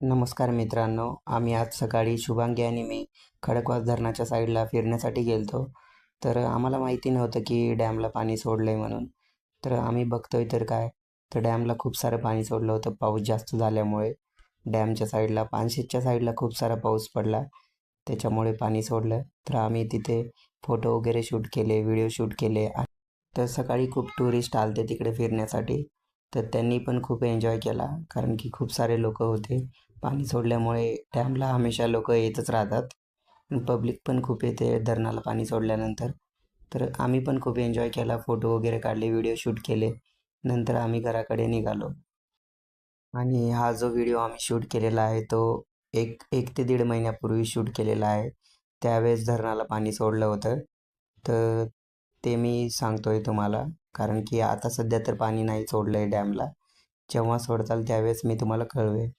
नमस्कार मित्रांनो आम्ही आज सकाळी शुभांगी आणि मी खडकवास धरणाच्या साईडला फिरण्यासाठी गेलतो. तर आम्हाला माहिती नव्हतं की डॅमला पाणी सोडलं आहे म्हणून. तर आम्ही बघतोय तर काय? तर डॅमला खूप सारं पाणी सोडलं होतं पाऊस जास्त झाल्यामुळे. डॅमच्या साईडला पानशेतच्या साईडला खूप सारा पाऊस पडला. त्याच्यामुळे पाणी सोडलं. तर आम्ही तिथे फोटो वगैरे शूट केले व्हिडिओ शूट केले. तर सकाळी खूप टुरिस्ट आलते तिकडे फिरण्यासाठी. तर त्यांनी पण खूप एन्जॉय केला. कारण की खूप सारे लोक होते. पाणी सोडल्यामुळे डॅमला हमेशा लोक येतच राहतात. पब्लिक पण खूप येते धरणाला पाणी सोडल्यानंतर. तर आम्ही पण खूप एन्जॉय केला. फोटो वगैरे काढले व्हिडिओ शूट केले. नंतर आम्ही घराकडे निघालो. आणि हा जो व्हिडिओ आम्ही शूट केलेला आहे तो एक एक ते दीड महिन्यापूर्वी शूट केलेला आहे. त्यावेळेस धरणाला पाणी सोडलं होतं. तर ते मी सांगतो आहे तुम्हाला. कारण की आता सध्या तर पाणी नाही सोडलं आहे डॅमला. जेव्हा सोडताल त्यावेळेस मी तुम्हाला कळवेन.